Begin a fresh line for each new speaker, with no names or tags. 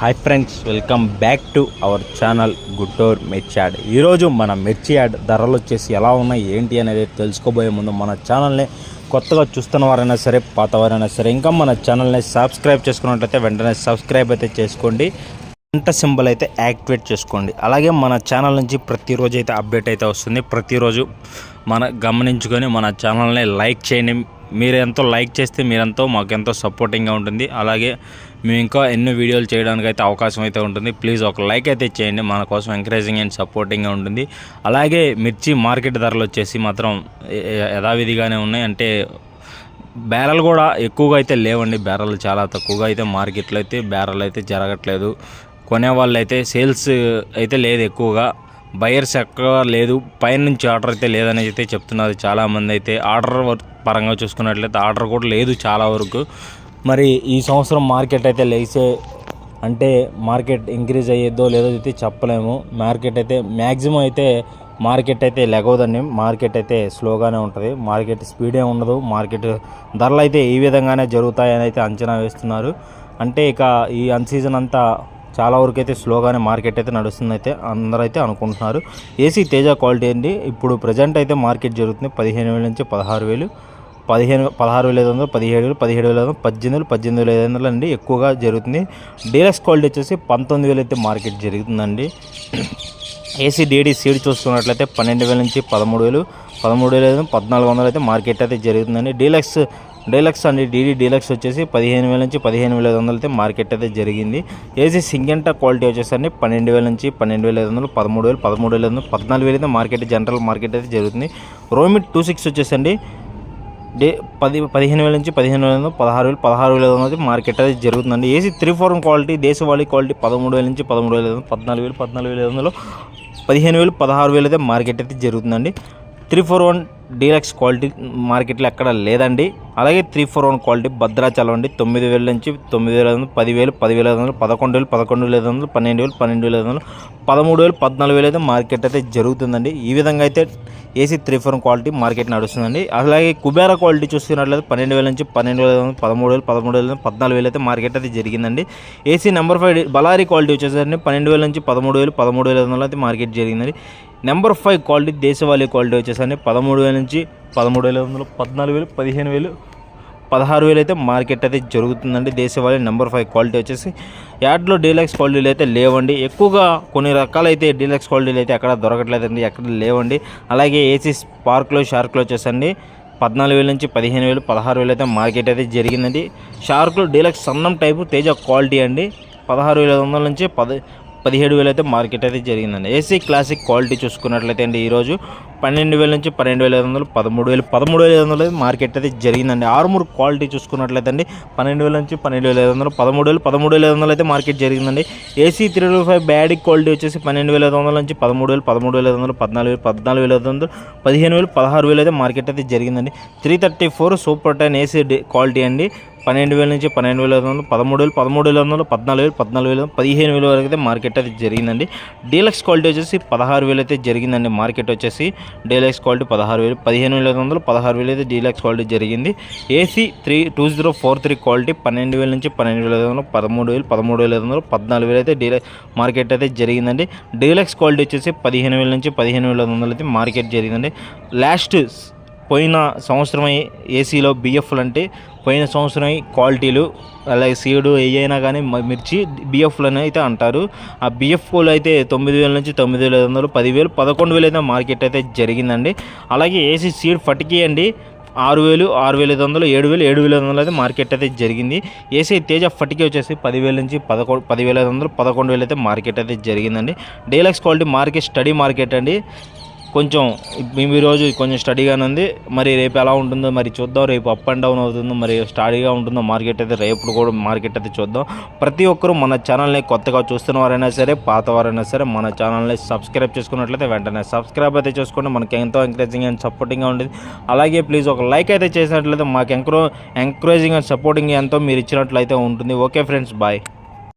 Hi friends welcome back to our channel Guntur మిర్చి yard ఈరోజు మన మిర్చి యాడ్ ధరలు వచ్చేసి ఎలా ఉన్నాయి ఏంటి అనేది తెలుసుకోబోయే ముందు మన ఛానల్ని కొత్తగా చూస్తున్న వారైనా సరే పాత వారైనా సరే ఇంకా మన ఛానల్ని సబ్స్క్రైబ్ చేసుకున్నట్లయితే వెంటనే సబ్స్క్రైబ్ అయితే చేసుకోండి. గంట సింబల్ అయితే యాక్టివేట్ చేసుకోండి. అలాగే మన ఛానల్ నుంచి ప్రతిరోజు అయితే అప్డేట్ అయితే వస్తుంది. ప్రతిరోజు మన గమనించుకొని మన ఛానల్ని లైక్ చేయండి. మీరు ఎంతో లైక్ చేస్తే మీరెంతో మాకు ఎంతో సపోర్టింగ్గా ఉంటుంది. అలాగే మేము ఇంకా ఎన్నో వీడియోలు చేయడానికి అయితే అవకాశం అయితే ఉంటుంది. ప్లీజ్ ఒక లైక్ అయితే చేయండి. మన కోసం ఎంకరేజింగ్ అండ్ సపోర్టింగ్గా ఉంటుంది. అలాగే మిర్చి మార్కెట్ ధరలు వచ్చేసి మాత్రం యథావిధిగానే ఉన్నాయి. అంటే బ్యారల్ కూడా ఎక్కువగా అయితే లేవండి. బ్యారల్ చాలా తక్కువగా అయితే మార్కెట్లో అయితే బ్యారల్ అయితే జరగట్లేదు. కొనేవాళ్ళు అయితే సేల్స్ అయితే లేదు ఎక్కువగా. బయర్స్ ఎక్కడ లేదు. పైన నుంచి ఆర్డర్ అయితే లేదని అయితే చెప్తున్నారు చాలామంది అయితే. ఆర్డర్ పరంగా చూసుకున్నట్లయితే ఆర్డర్ కూడా లేదు చాలా వరకు. మరి ఈ సంవత్సరం మార్కెట్ అయితే లేసే అంటే మార్కెట్ ఇంక్రీజ్ అయ్యేదో లేదో అయితే చెప్పలేము. మార్కెట్ అయితే మ్యాక్సిమం అయితే మార్కెట్ అయితే లెగవదండి. మార్కెట్ అయితే స్లోగానే ఉంటుంది. మార్కెట్ స్పీడే ఉండదు. మార్కెట్ ధరలు అయితే ఈ విధంగానే జరుగుతాయని అయితే అంచనా వేస్తున్నారు. అంటే ఇక ఈ అన్ సీజన్ అంతా చాలా వరకు అయితే స్లోగానే మార్కెట్ అయితే నడుస్తుంది అయితే అందరూ అయితే అనుకుంటున్నారు. ఏసీ తేజ క్వాలిటీ అండి. ఇప్పుడు ప్రజెంట్ అయితే మార్కెట్ జరుగుతుంది పదిహేను వేల నుంచి పదహారు వేలు. పదిహేను పదహారు వేల ఐదు వందలు పదిహేడు వేలు పదిహేడు వేల ఐదు వందలు పద్దెనిమిది వేలు పద్దెనిమిది వేల ఐదు వందలు అండి ఎక్కువగా జరుగుతుంది. డీలక్స్ క్వాలిటీ వచ్చేసి పంతొమ్మిది వేలు అయితే మార్కెట్ జరుగుతుందండి. ఏసీ డీడీ సీడ్ చూసుకున్నట్లయితే పన్నెండు వేల నుంచి పదమూడు వేలు పదమూడు వేల ఐదు పద్నాలుగు వందలు అయితే మార్కెట్ అయితే జరుగుతుందండి. డీలక్స్ డీలక్స్ అండి డీడీ డీలక్స్ వచ్చేసి పదిహేను వేల నుంచి పదిహేను వేల ఐదు వందలు అయితే మార్కెట్ అయితే జరిగింది. ఏసీ సింగెంటా క్వాలిటీ వచ్చేసరికి పన్నెండు వేల నుంచి పన్నెండు వేల ఐదు వందలు పదమూడు వేలు పదమూడు వేల ఐదు వందలు పద్నాలుగు వేలు అయితే మార్కెట్ జనరల్ మార్కెట్ అయితే జరుగుతుంది. రోమిట్ టూ సిక్స్ వచ్చేసండి డే పది పదిహేను వేల నుంచి పదిహేను వేల పదహారు వేలు పదహారు వేల అనేది మార్కెట్ అయితే జరుగుతుందండి. ఏసీ త్రీ ఫోర్ క్వాలిటీ దేశవాళీ క్వాలిటీ పదమూడు వేల నుంచి పదమూడు వేల పద్నాలుగు వేలు పద్నాలుగు వేల ఐదు వందలు పదిహేను వేలు పదహారు వేలు అయితే మార్కెట్ అయితే జరుగుతుందండి. Three four one deluxe quality మార్కెట్లో ఎక్కడ లేదండి. అలాగే three four one quality Bhadrachalam అండి. తొమ్మిది వేల నుంచి తొమ్మిది వేల ఐదు వందలు పదివేలు పదివేల ఐదు వందలు పదకొండు వేలు పదకొండు వేల ఐదు వందలు పన్నెండు వేలు పన్నెండు వేల ఐదు వందలు పదమూడు వేలు పద్నాలుగు వేలు అయితే మార్కెట్ అయితే జరుగుతుందండి. ఈ విధంగా అయితే AC three four quality market నడుస్తుందండి. అలాగే కుబేర క్వాలిటీ చూస్తున్నట్లయితే పన్నెండు వేల నుంచి పన్నెండు వేల వందలు పదమూడు వేలు పదమూడు వేల పద్నాలుగు వేలు అయితే మార్కెట్ అయితే జరిగిందండి. AC number five Ballari quality వచ్చేసరికి పన్నెండు వేల నుంచి పదమూడు వేలు పదమూడు వేల ఐదు వందలు అయితే మార్కెట్ జరిగిందండి. నెంబర్ ఫైవ్ క్వాలిటీ దేశవాళీ క్వాలిటీ వచ్చేసరికి పదమూడు వేల నుంచి పదమూడు వేల వందలు పద్నాలుగు వేలు పదిహేను వేలు పదహారు వేలు అయితే మార్కెట్ అయితే జరుగుతుందండి. దేశవాళీ నెంబర్ ఫైవ్ క్వాలిటీ వచ్చేసి యాడ్లో డీలక్స్ క్వాలిటీలు అయితే లేవండి. ఎక్కువగా కొన్ని రకాలైతే డీలక్స్ క్వాలిటీలు అయితే ఎక్కడ దొరకట్లేదండి ఎక్కడ లేవండి. అలాగే ఏసీ స్పార్క్లో షార్క్లో వచ్చేసండి పద్నాలుగు వేల నుంచి పదిహేను వేలు పదహారు వేలు అయితే మార్కెట్ అయితే జరిగిందండి. షార్క్లో డీలక్స్ సన్నం టైపు తేజ క్వాలిటీ అండి. పదహారు వేల ఐదు వందల నుంచి పది పదిహేడు వేలు అయితే మార్కెట్ అయితే జరిగిందండి. ఏసీ క్లాసిక్ క్వాలిటీ చూసుకున్నట్లయితే అండి ఈరోజు పన్నెండు వేల నుంచి పన్నెండు వేల ఐదు వందలు పదమూడు వేలు పదమూడు వేల ఐదు వందలు అయితే మార్కెట్ అయితే జరిగిందండి. ఆరుమూరు క్వాలిటీ చూసుకున్నట్లయితే అండి పన్నెండు వేల నుంచి పన్నెండు వేల ఐదు వందలు పదమూడు వేలు పదమూడు వేల ఐదు వందలు అయితే మార్కెట్ జరిగిందండి. AC three five bad quality వచ్చేసి పన్నెండు వేల ఐదు వందల నుంచి పదమూడు వేలు పదమూడు వేల ఐదు వందలు పద్నాలుగు వేలు పద్నాలుగు వేల ఐదు వందలు పదిహేను వేలు పదహారు వేలు అయితే మార్కెట్ అయితే జరిగిందండి. Three thirty four super ten AC quality అండి. పన్నెండు వేల నుంచి పన్నెండు వేల ఐదు వందలు పదమూడు వేలు పదమూడు వేల ఐదు వందలు పద్నాలుగు వేలు పద్నాలుగు వేలు పదిహేను వేల వరకు అయితే మార్కెట్ అయితే జరిగిందండి. డీలక్స్ క్వాలిటీ వచ్చేసి పదహారు వేలు అయితే జరిగిందండి మార్కెట్ వచ్చేసి. డీలక్స్ క్వాలిటీ పదహారు వేలు పదిహేను వేల ఐదు వందలు పదహారు వేలు అయితే డీలక్స్ క్వాలిటీ జరిగింది. AC three two zero four three quality పన్నెండు వేల నుంచి పన్నెండు వేల ఐదు వందలు పదమూడు వేలు పదమూడు వేల ఐదు వందలు పద్నాలుగు వేలు అయితే డీలక్స్ మార్కెట్ అయితే జరిగిందండి. డీలక్స్ క్వాలిటీ వచ్చేసి పదిహేను వేల నుంచి పదిహేను వేల ఐదు వందలు అయితే మార్కెట్ జరిగిందండి. లాస్ట్ పోయిన సంవత్సరమై ఏసీలో బిఎఫ్లు అంటే పోయిన సంవత్సరం క్వాలిటీలు అలాగే సీడు ఏ అయినా కానీ మ- మిర్చి బిఎఫ్లు అని అయితే అంటారు. ఆ బిఎఫ్ఓలు అయితే తొమ్మిది వేల నుంచి తొమ్మిది వేల ఐదు వందలు పదివేలు పదకొండు వేలు అయితే మార్కెట్ అయితే జరిగిందండి. అలాగే ఏసీ సీడ్ ఫటికీ అండి ఆరు వేలు ఆరు వేల ఐదు వందలు ఏడు వేలు ఏడు వేల ఐదు వందలు అయితే మార్కెట్ అయితే జరిగింది. ఏసీ తేజ ఫటికి వచ్చేసి పదివేల నుంచి పదకొండు పదివేల ఐదు వందలు పదకొండు వేలు అయితే మార్కెట్ అయితే జరిగిందండి. Deluxe quality market study market అండి. కొంచెం మేము ఈరోజు కొంచెం స్టడీగానే ఉంది. మరి రేపు ఎలా ఉంటుందో మరి చూద్దాం. రేపు అప్ అండ్ డౌన్ అవుతుందో మరి స్టడీగా ఉంటుందో మార్కెట్ అయితే రేపు కూడా మార్కెట్ అయితే చూద్దాం. ప్రతి ఒక్కరూ మన ఛానల్ని కొత్తగా చూస్తున్న వారైనా సరే పాత వారైనా సరే మన ఛానల్ని సబ్స్క్రైబ్ చేసుకున్నట్లయితే వెంటనే సబ్స్క్రైబ్ అయితే చేసుకోండి. మనకి ఎంతో ఎంకరేజింగ్ అండ్ సపోర్టింగ్గా ఉండేది. అలాగే ప్లీజ్ ఒక లైక్ అయితే చేసినట్లయితే మాకు ఎంకరో ఎంకరేజింగ్ అండ్ సపోర్టింగ్ ఎంతో మీరు ఇచ్చినట్లయితే ఉంటుంది. Okay friends bye